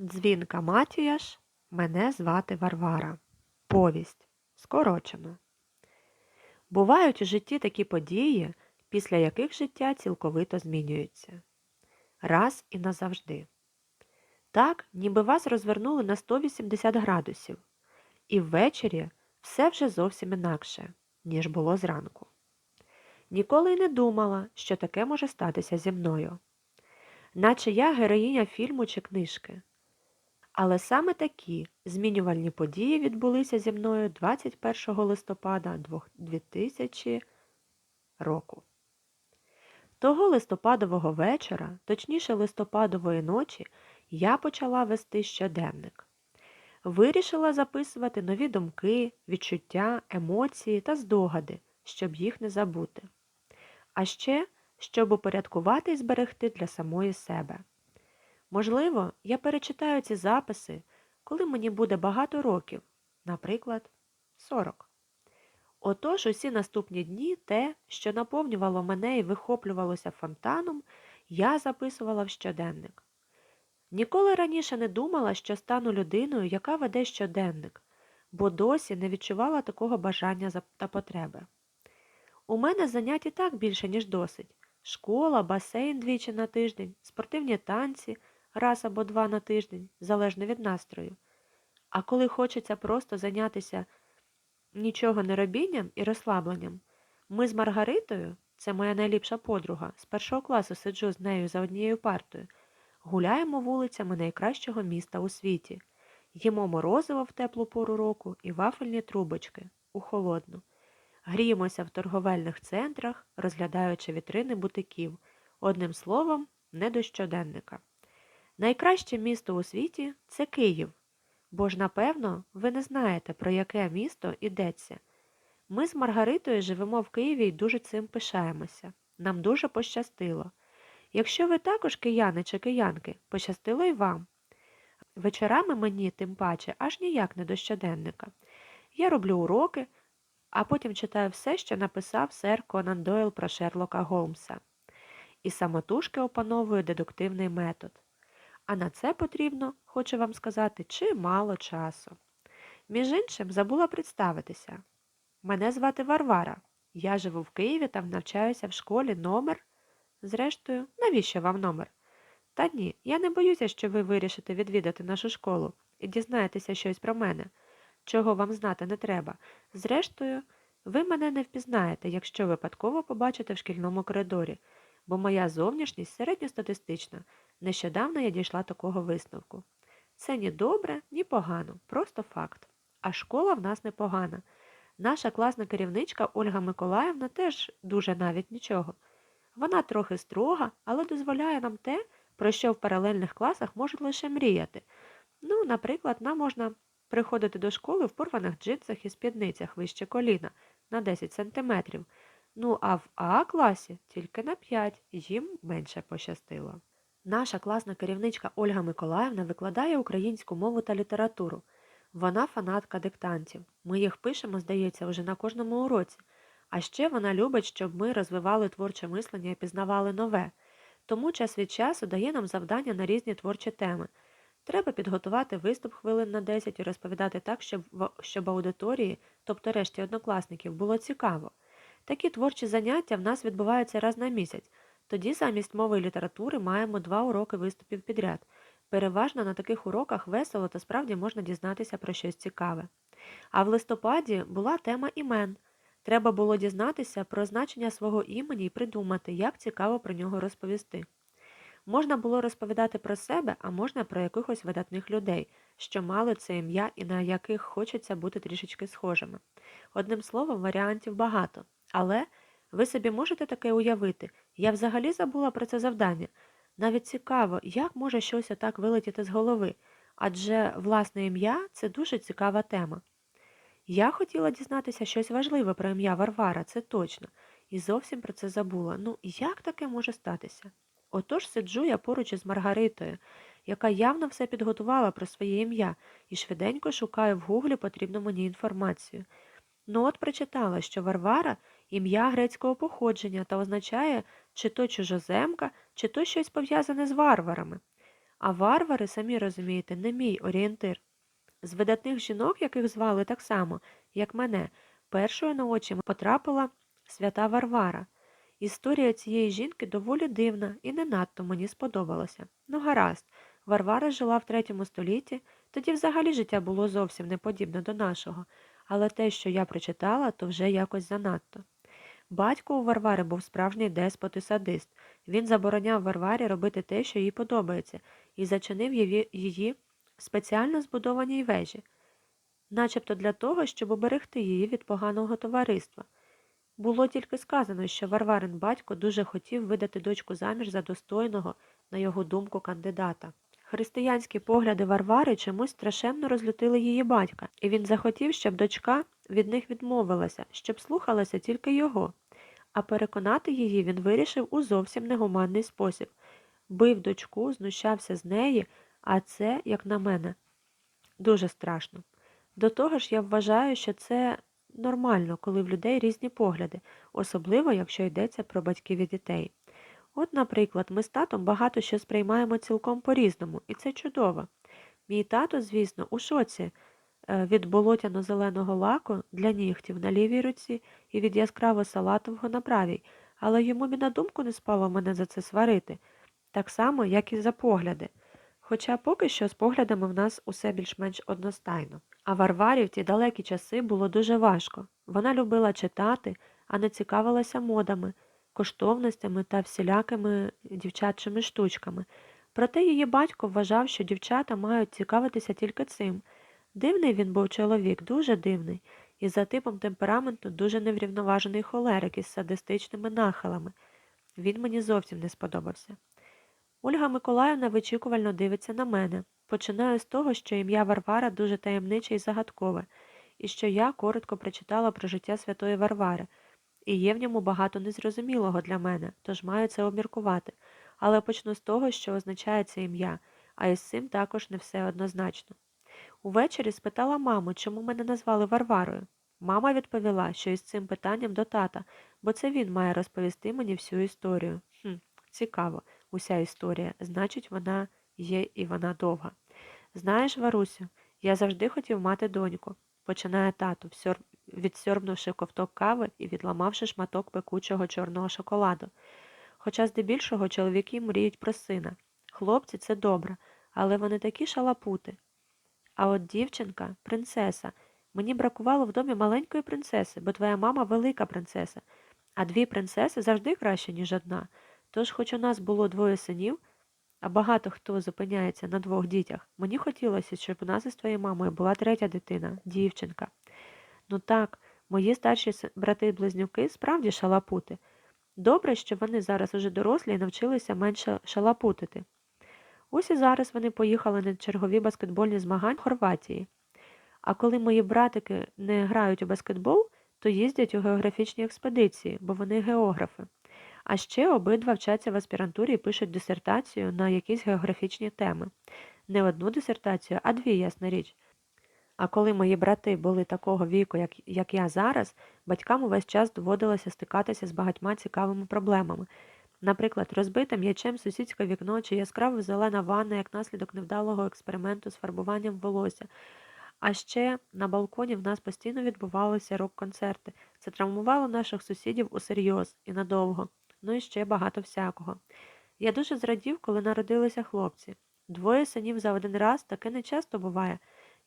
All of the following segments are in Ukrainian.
Дзвінка Матіяш, мене звати Варвара. Повість. Скорочено. Бувають у житті такі події, після яких життя цілковито змінюється. Раз і назавжди. Так, ніби вас розвернули на 180 градусів, і ввечері все вже зовсім інакше, ніж було зранку. Ніколи й не думала, що таке може статися зі мною. Наче я героїня фільму чи книжки. Але саме такі змінювальні події відбулися зі мною 21 листопада 2000 року. Того листопадового вечора, точніше листопадової ночі, я почала вести щоденник. Вирішила записувати нові думки, відчуття, емоції та здогади, щоб їх не забути. А ще, щоб упорядкувати і зберегти для самої себе. Можливо, я перечитаю ці записи, коли мені буде багато років, наприклад, 40. Отож, усі наступні дні те, що наповнювало мене і вихоплювалося фонтаном, я записувала в щоденник. Ніколи раніше не думала, що стану людиною, яка веде щоденник, бо досі не відчувала такого бажання та потреби. У мене занять і так більше, ніж досить. Школа, басейн двічі на тиждень, спортивні танці раз або два на тиждень, залежно від настрою. А коли хочеться просто зайнятися нічого не робінням і розслабленням, ми з Маргаритою, це моя найліпша подруга, з першого класу сиджу з нею за однією партою, гуляємо вулицями найкращого міста у світі, їмо морозиво в теплу пору року і вафельні трубочки у холодну. Гріємося в торговельних центрах, розглядаючи вітрини бутиків, одним словом, не до щоденника. Найкраще місто у світі це Київ, бо ж, напевно, ви не знаєте, про яке місто йдеться. Ми з Маргаритою живемо в Києві і дуже цим пишаємося. Нам дуже пощастило. Якщо ви також кияни чи киянки, пощастило й вам. Вечорами мені, тим паче, аж ніяк не до щоденника. Я роблю уроки, а потім читаю все, що написав сер Конан Дойл про Шерлока Голмса. І самотужки опановую дедуктивний метод. А на це потрібно, хочу вам сказати, чимало часу. Між іншим, забула представитися. Мене звати Варвара. Я живу в Києві та навчаюся в школі номер. Зрештою, навіщо вам номер? Та ні, я не боюся, що ви вирішите відвідати нашу школу і дізнаєтеся щось про мене, чого вам знати не треба. Зрештою, ви мене не впізнаєте, якщо випадково побачите в шкільному коридорі, бо моя зовнішність середньостатистична. Нещодавно я дійшла такого висновку. Це ні добре, ні погано, просто факт. А школа в нас непогана. Наша класна керівничка Ольга Миколаївна теж дуже навіть нічого. Вона трохи строга, але дозволяє нам те, про що в паралельних класах можуть лише мріяти. Ну, наприклад, нам можна приходити до школи в порваних джинсах і спідницях вище коліна на 10 сантиметрів. Ну, а в А класі тільки на 5, їм менше пощастило. Наша класна керівничка Ольга Миколаївна викладає українську мову та літературу. Вона фанатка диктантів. Ми їх пишемо, здається, вже на кожному уроці. А ще вона любить, щоб ми розвивали творче мислення і пізнавали нове. Тому час від часу дає нам завдання на різні творчі теми. Треба підготувати виступ хвилин на 10 і розповідати так, щоб, щоб аудиторії, тобто решті однокласників, було цікаво. Такі творчі заняття в нас відбуваються раз на місяць. Тоді замість мови і літератури маємо два уроки виступів підряд. Переважно на таких уроках весело та справді можна дізнатися про щось цікаве. А в листопаді була тема імен. Треба було дізнатися про значення свого імені і придумати, як цікаво про нього розповісти. Можна було розповідати про себе, а можна про якихось видатних людей, що мали це ім'я і на яких хочеться бути трішечки схожими. Одним словом, варіантів багато. Але ви собі можете таке уявити? Я взагалі забула про це завдання. Навіть цікаво, як може щось отак вилетіти з голови, адже власне ім'я це дуже цікава тема. Я хотіла дізнатися щось важливе про ім'я Варвара, це точно, і зовсім про це забула. Ну, як таке може статися? Отож сиджу я поруч із Маргаритою, яка явно все підготувала про своє ім'я, і швиденько шукаю в гуглі потрібну мені інформацію. Ну от прочитала, що Варвара ім'я грецького походження та означає чи то чужоземка, чи то щось пов'язане з варварами. А варвари, самі розумієте, не мій орієнтир. З видатних жінок, яких звали так само, як мене, першою на очі потрапила свята Варвара. Історія цієї жінки доволі дивна і не надто мені сподобалася. Ну, гаразд, Варвара жила в третьому столітті, тоді взагалі життя було зовсім не подібне до нашого, але те, що я прочитала, то вже якось занадто. Батько у Варвари був справжній деспот і садист. Він забороняв Варварі робити те, що їй подобається, і зачинив її- в спеціально збудованій вежі, начебто для того, щоб оберегти її від поганого товариства. Було тільки сказано, що Варварин батько дуже хотів видати дочку заміж за достойного, на його думку, кандидата. Християнські погляди Варвари чомусь страшенно розлютили її батька, і він захотів, щоб дочка від них відмовилася, щоб слухалася тільки його. А переконати її він вирішив у зовсім негуманний спосіб. Бив дочку, знущався з неї, а це, як на мене, дуже страшно. До того ж, я вважаю, що це нормально, коли в людей різні погляди, особливо якщо йдеться про батьків і дітей. От, наприклад, ми з татом багато що сприймаємо цілком по-різному, і це чудово. Мій тато, звісно, у шоці від болотяно-зеленого лаку для нігтів на лівій руці і від яскраво салатового на правій, але йому б і на думку не спало мене за це сварити, так само, як і за погляди. Хоча поки що з поглядами в нас усе більш-менш одностайно. А Варварі в ті далекі часи було дуже важко. Вона любила читати, а не цікавилася модами, коштовностями та всілякими дівчачими штучками. Проте її батько вважав, що дівчата мають цікавитися тільки цим. Дивний він був чоловік, дуже дивний, і за типом темпераменту дуже неврівноважений холерик із садистичними нахилами. Він мені зовсім не сподобався. Ольга Миколаївна вичікувально дивиться на мене. Починаю з того, що ім'я Варвара дуже таємниче і загадкове, і що я коротко прочитала про життя святої Варвари, і є в ньому багато незрозумілого для мене, тож маю це обміркувати. Але почну з того, що означає це ім'я, а із цим також не все однозначно. Увечері спитала маму, чому мене назвали Варварою. Мама відповіла, що із цим питанням до тата, бо це він має розповісти мені всю історію. Хм, цікаво, уся історія, значить, вона є і вона довга. Знаєш, Варусю, я завжди хотів мати доньку, починає тато, відсьорбнувши ковток кави і відламавши шматок пекучого чорного шоколаду. Хоча здебільшого чоловіки мріють про сина. Хлопці це добре, але вони такі шалапути. А от дівчинка, принцеса. Мені бракувало в домі маленької принцеси, бо твоя мама велика принцеса, а дві принцеси завжди краще, ніж одна. Тож, хоч у нас було двоє синів, а багато хто зупиняється на двох дітях, мені хотілося, щоб у нас із твоєю мамою була третя дитина, дівчинка. Ну так, мої старші брати-близнюки справді шалапути. Добре, що вони зараз уже дорослі і навчилися менше шалапутити. Ось і зараз вони поїхали на чергові баскетбольні змагання в Хорватії. А коли мої братики не грають у баскетбол, то їздять у географічні експедиції, бо вони географи. А ще обидва вчаться в аспірантурі і пишуть дисертацію на якісь географічні теми. Не одну дисертацію, а дві, ясна річ. А коли мої брати були такого віку, як, як я зараз, батькам увесь час доводилося стикатися з багатьма цікавими проблемами. Наприклад, розбите м'ячем сусідське вікно чи яскраво зелена ванна як наслідок невдалого експерименту з фарбуванням волосся. А ще на балконі в нас постійно відбувалися рок-концерти. Це травмувало наших сусідів усерйоз і надовго. Ну і ще багато всякого. Я дуже зрадів, коли народилися хлопці. Двоє синів за один раз таке не часто буває.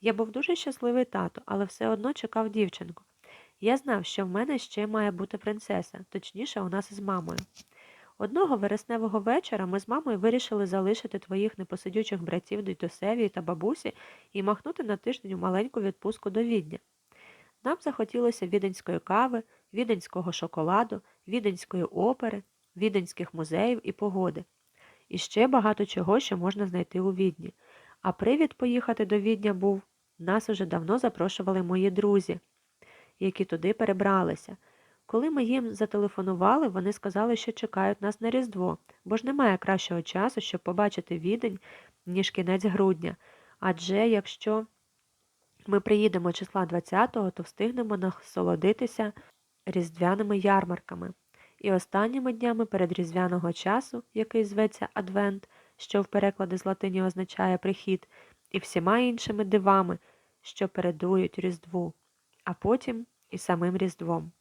Я був дуже щасливий тато, але все одно чекав дівчинку. Я знав, що в мене ще має бути принцеса, точніше, у нас із мамою. Одного вересневого вечора ми з мамою вирішили залишити твоїх непосидючих братів дідусеві та бабусі і махнути на тиждень у маленьку відпустку до Відня. Нам захотілося віденської кави, віденського шоколаду, віденської опери, віденських музеїв і погоди. І ще багато чого, що можна знайти у Відні. А привід поїхати до Відня був нас уже давно запрошували мої друзі, які туди перебралися. Коли ми їм зателефонували, вони сказали, що чекають нас на Різдво, бо ж немає кращого часу, щоб побачити відень, ніж кінець грудня. Адже якщо ми приїдемо числа 20-го, то встигнемо насолодитися різдвяними ярмарками. І останніми днями перед різдвяного часу, який зветься Адвент, що в перекладі з латині означає прихід, і всіма іншими дивами, що передують Різдву, а потім і самим Різдвом.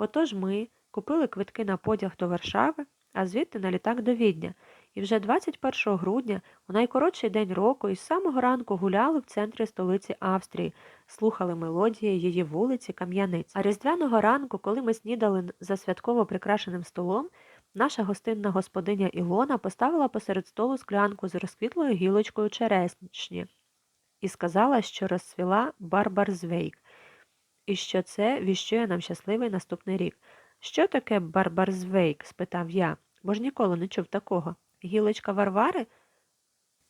Отож ми купили квитки на потяг до Варшави, а звідти на літак до Відня, і вже 21 грудня, у найкоротший день року, із самого ранку гуляли в центрі столиці Австрії, слухали мелодії її вулиці Кам'яниць. А різдвяного ранку, коли ми снідали за святково прикрашеним столом, наша гостинна господиня Ілона поставила посеред столу склянку з розквітлою гілочкою черешні і сказала, що розцвіла Барбарзвейк, і що це віщує нам щасливий наступний рік. Що таке Барбарзвейк? спитав я, бо ж ніколи не чув такого. Гілочка Варвари?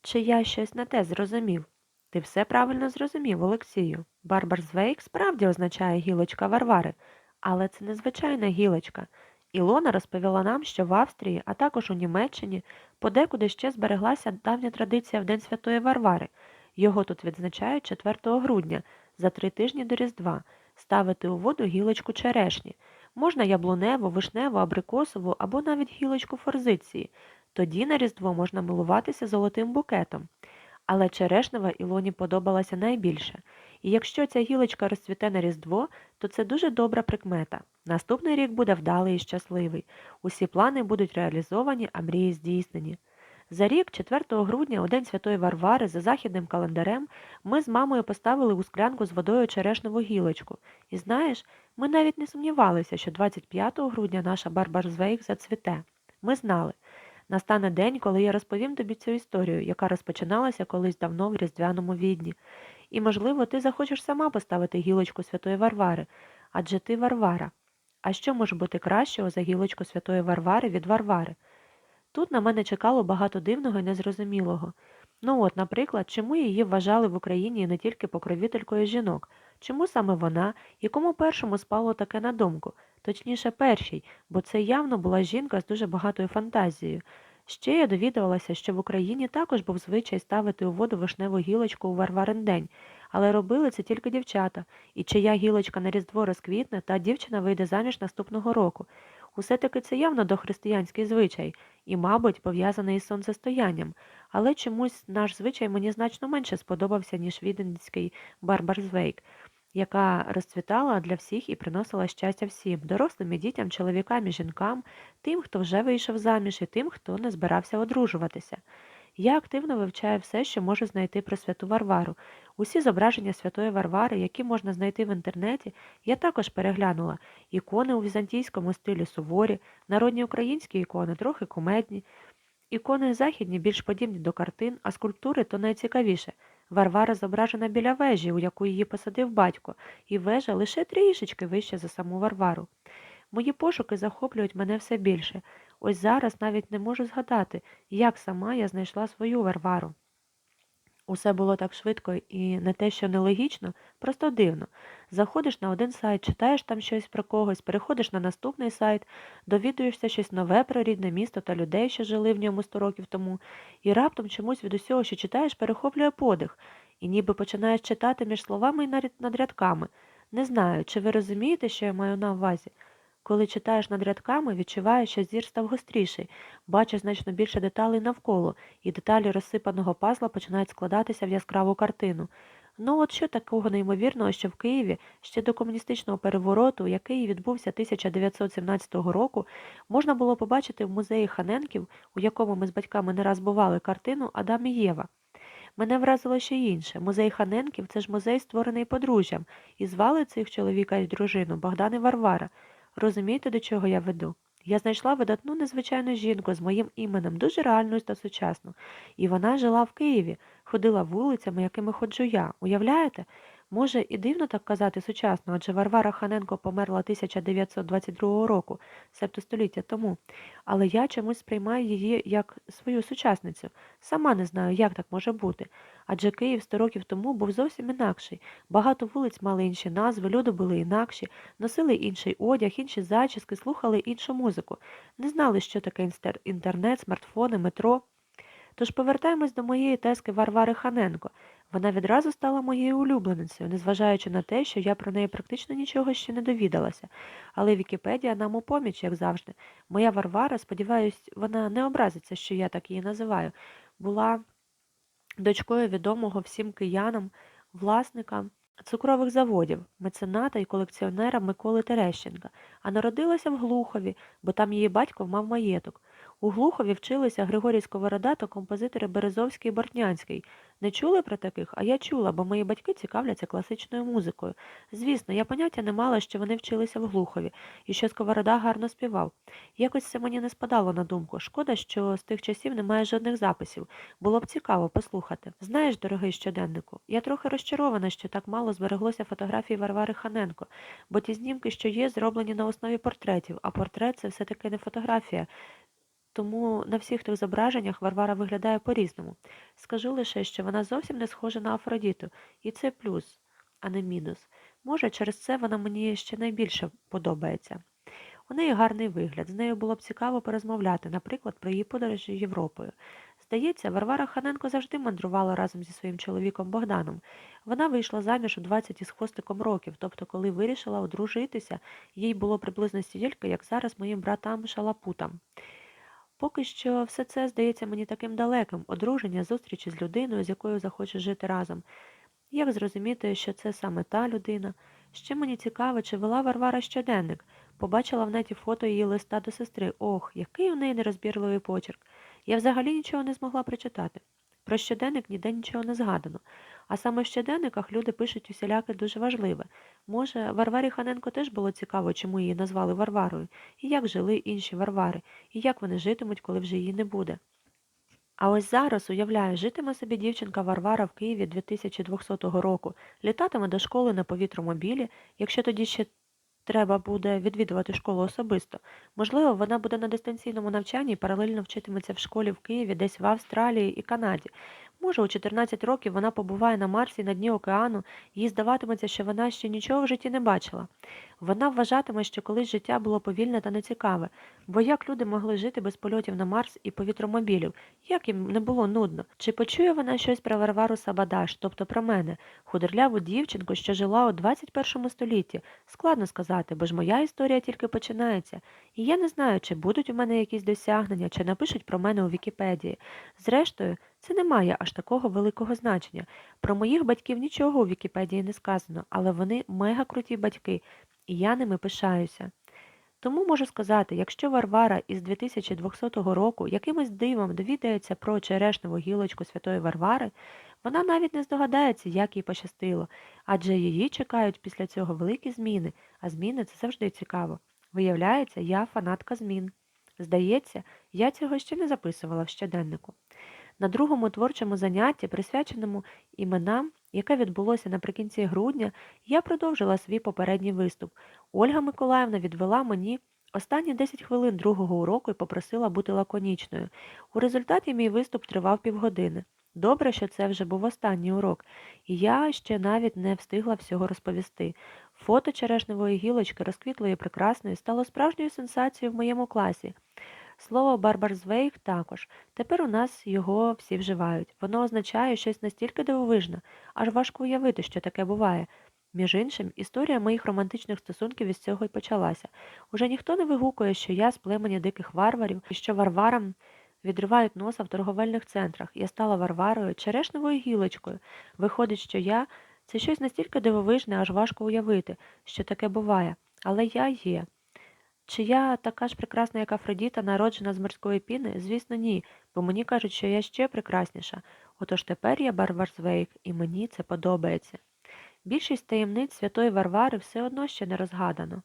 Чи я щось не те зрозумів? Ти все правильно зрозумів, Олексію. Барбарзвейк справді означає гілочка Варвари, але це незвичайна гілочка. Ілона розповіла нам, що в Австрії, а також у Німеччині, подекуди ще збереглася давня традиція в День Святої Варвари. Його тут відзначають 4 грудня, за три тижні до Різдва, ставити у воду гілочку черешні. Можна яблуневу, вишневу, абрикосову або навіть гілочку форзиції. Тоді на Різдво можна милуватися золотим букетом. Але черешнева Ілоні подобалася найбільше. І якщо ця гілочка розцвіте на Різдво, то це дуже добра прикмета. Наступний рік буде вдалий і щасливий. Усі плани будуть реалізовані, а мрії здійснені. За рік, 4 грудня, у День Святої Варвари, за західним календарем, ми з мамою поставили у склянку з водою черешневу гілочку. І знаєш, ми навіть не сумнівалися, що 25 грудня наша Барбарзвейк зацвіте. Ми знали. Настане день, коли я розповім тобі цю історію, яка розпочиналася колись давно в різдвяному відні. І, можливо, ти захочеш сама поставити гілочку Святої Варвари, адже ти Варвара. А що може бути кращого за гілочку Святої Варвари від Варвари? Тут на мене чекало багато дивного і незрозумілого. Ну от, наприклад, чому її вважали в Україні не тільки покровителькою жінок? Чому саме вона і кому першому спало таке на думку? Точніше, першій, бо це явно була жінка з дуже багатою фантазією. Ще я довідувалася, що в Україні також був звичай ставити у воду вишневу гілочку у Варварин день, але робили це тільки дівчата, і чия гілочка на Різдво розквітне, та дівчина вийде заміж наступного року. Усе таки це явно дохристиянський звичай і, мабуть, пов'язаний із сонцестоянням, але чомусь наш звичай мені значно менше сподобався, ніж віденський Барбарзвейк, яка розцвітала для всіх і приносила щастя всім дорослим і дітям, чоловікам і жінкам, тим, хто вже вийшов заміж, і тим, хто не збирався одружуватися. Я активно вивчаю все, що можу знайти про святу Варвару. Усі зображення святої Варвари, які можна знайти в інтернеті, я також переглянула. Ікони у візантійському стилі суворі, народні українські ікони трохи кумедні. Ікони західні більш подібні до картин, а скульптури то найцікавіше. Варвара зображена біля вежі, у яку її посадив батько, і вежа лише трішечки вище за саму Варвару. Мої пошуки захоплюють мене все більше. Ось зараз навіть не можу згадати, як сама я знайшла свою Варвару. Усе було так швидко і не те, що нелогічно, просто дивно. Заходиш на один сайт, читаєш там щось про когось, переходиш на наступний сайт, довідуєшся щось нове про рідне місто та людей, що жили в ньому сто років тому, і раптом чомусь від усього, що читаєш, перехоплює подих, і ніби починаєш читати між словами і над рядками. Не знаю, чи ви розумієте, що я маю на увазі. Коли читаєш над рядками, відчуваєш, що зір став гостріший, бачиш значно більше деталей навколо, і деталі розсипаного пазла починають складатися в яскраву картину. Ну от що такого неймовірного, що в Києві ще до комуністичного перевороту, який відбувся 1917 року, можна було побачити в музеї Ханенків, у якому ми з батьками не раз бували, картину Адам і Єва. Мене вразило ще інше. Музей Ханенків це ж музей, створений подружжям, і звали цих чоловіка і дружину Богдан і Варвара. Розумієте, до чого я веду? Я знайшла видатну незвичайну жінку з моїм іменем, дуже реальну та сучасну. І вона жила в Києві, ходила вулицями, якими ходжу я. Уявляєте? Може, і дивно так казати сучасно, адже Варвара Ханенко померла 1922 року, себто століття тому. Але я чомусь сприймаю її як свою сучасницю. Сама не знаю, як так може бути. Адже Київ 100 років тому був зовсім інакший. Багато вулиць мали інші назви, люди були інакші, носили інший одяг, інші зачіски, слухали іншу музику. Не знали, що таке інтернет, смартфони, метро. Тож повертаємось до моєї тески Варвари Ханенко. Вона відразу стала моєю улюбленицею, незважаючи на те, що я про неї практично нічого ще не довідалася. Але Вікіпедія нам у поміч, як завжди. Моя Варвара, сподіваюсь, вона не образиться, що я так її називаю. була дочкою відомого всім киянам власника цукрових заводів, мецената і колекціонера Миколи Терещенка, а народилася в Глухові, бо там її батько мав маєток. У Глухові вчилися Григорій Сковорода та композитори Березовський і Бортнянський. Не чули про таких? А я чула, бо мої батьки цікавляться класичною музикою. Звісно, я поняття не мала, що вони вчилися в Глухові, і що Сковорода гарно співав. Якось це мені не спадало на думку. Шкода, що з тих часів немає жодних записів. Було б цікаво послухати. Знаєш, дорогий щоденнику, я трохи розчарована, що так мало збереглося фотографій Варвари Ханенко, бо ті знімки, що є, зроблені на основі портретів, а портрет це все-таки не фотографія. Тому на всіх тих зображеннях Варвара виглядає по-різному. Скажу лише, що вона зовсім не схожа на Афродіту, і це плюс, а не мінус. Може, через це вона мені ще найбільше подобається. У неї гарний вигляд, з нею було б цікаво порозмовляти, наприклад, про її подорожі Європою. Здається, Варвара Ханенко завжди мандрувала разом зі своїм чоловіком Богданом. Вона вийшла заміж у 20 із хвостиком років, тобто, коли вирішила одружитися, їй було приблизно стільки, як зараз моїм братам Шалапутам. Поки що все це здається мені таким далеким одруження, зустрічі з людиною, з якою захоче жити разом. Як зрозуміти, що це саме та людина? Ще мені цікаво, чи вела Варвара щоденник. Побачила в неті фото її листа до сестри. Ох, який у неї нерозбірливий почерк. Я взагалі нічого не змогла прочитати. Про щоденник ніде нічого не згадано. А саме в щоденниках люди пишуть усіляке дуже важливе. Може, Варварі Ханенко теж було цікаво, чому її назвали Варварою, і як жили інші Варвари, і як вони житимуть, коли вже її не буде. А ось зараз, уявляю, житиме собі дівчинка Варвара в Києві 2200 року, літатиме до школи на повітромобілі, якщо тоді ще треба буде відвідувати школу особисто. Можливо, вона буде на дистанційному навчанні і паралельно вчитиметься в школі в Києві, десь в Австралії і Канаді. Може, у 14 років вона побуває на Марсі на дні океану, їй здаватиметься, що вона ще нічого в житті не бачила. Вона вважатиме, що колись життя було повільне та нецікаве, бо як люди могли жити без польотів на Марс і повітромобілів, як їм не було нудно? Чи почує вона щось про Варвару Сабадаш, тобто про мене, худорляву дівчинку, що жила у 21 столітті? Складно сказати, бо ж моя історія тільки починається, і я не знаю, чи будуть у мене якісь досягнення, чи напишуть про мене у Вікіпедії. Зрештою, це не має аж такого великого значення. Про моїх батьків нічого у Вікіпедії не сказано, але вони мега круті батьки, і я ними пишаюся. Тому можу сказати, якщо Варвара із 2200 року якимось дивом довідається про черешневу гілочку святої Варвари, вона навіть не здогадається, як їй пощастило, адже її чекають після цього великі зміни, а зміни це завжди цікаво. Виявляється, я фанатка змін. Здається, я цього ще не записувала в щоденнику. На другому творчому занятті, присвяченому іменам, яке відбулося наприкінці грудня, я продовжила свій попередній виступ. Ольга Миколаївна відвела мені останні 10 хвилин другого уроку і попросила бути лаконічною. У результаті мій виступ тривав півгодини. Добре, що це вже був останній урок, і я ще навіть не встигла всього розповісти. Фото черешневої гілочки, розквітлої прекрасної, стало справжньою сенсацією в моєму класі. Слово Барбарзвейк також. Тепер у нас його всі вживають. Воно означає щось настільки дивовижне, аж важко уявити, що таке буває. Між іншим, історія моїх романтичних стосунків із цього й почалася. Уже ніхто не вигукує, що я з племені диких варварів і що варварам відривають носа в торговельних центрах. Я стала варварою, черешневою гілочкою. Виходить, що я це щось настільки дивовижне, аж важко уявити, що таке буває. Але я є. Чи я така ж прекрасна, як Афродіта, народжена з морської піни? Звісно, ні, бо мені кажуть, що я ще прекрасніша. Отож тепер я Барварзвейк, і мені це подобається. Більшість таємниць святої Варвари все одно ще не розгадано.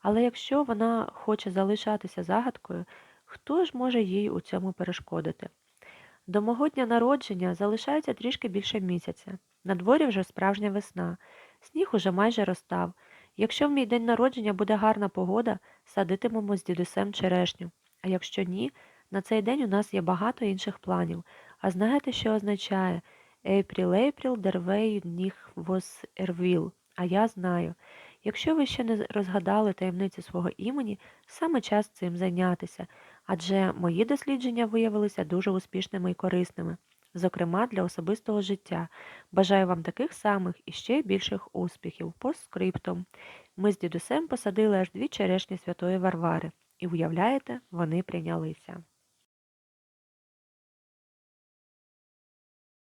Але якщо вона хоче залишатися загадкою, хто ж може їй у цьому перешкодити? До мого дня народження залишається трішки більше місяця. На дворі вже справжня весна, сніг уже майже розтав. Якщо в мій день народження буде гарна погода, садитимемо з дідусем черешню. А якщо ні, на цей день у нас є багато інших планів. А знаєте, що означає April, der Way nicht was er. А я знаю. Якщо ви ще не розгадали таємниці свого імені, саме час цим зайнятися, адже мої дослідження виявилися дуже успішними і корисними, зокрема для особистого життя. Бажаю вам таких самих і ще більших успіхів. Постскриптум. Ми з дідусем посадили аж дві черешні святої Варвари. І уявляєте, вони прийнялися.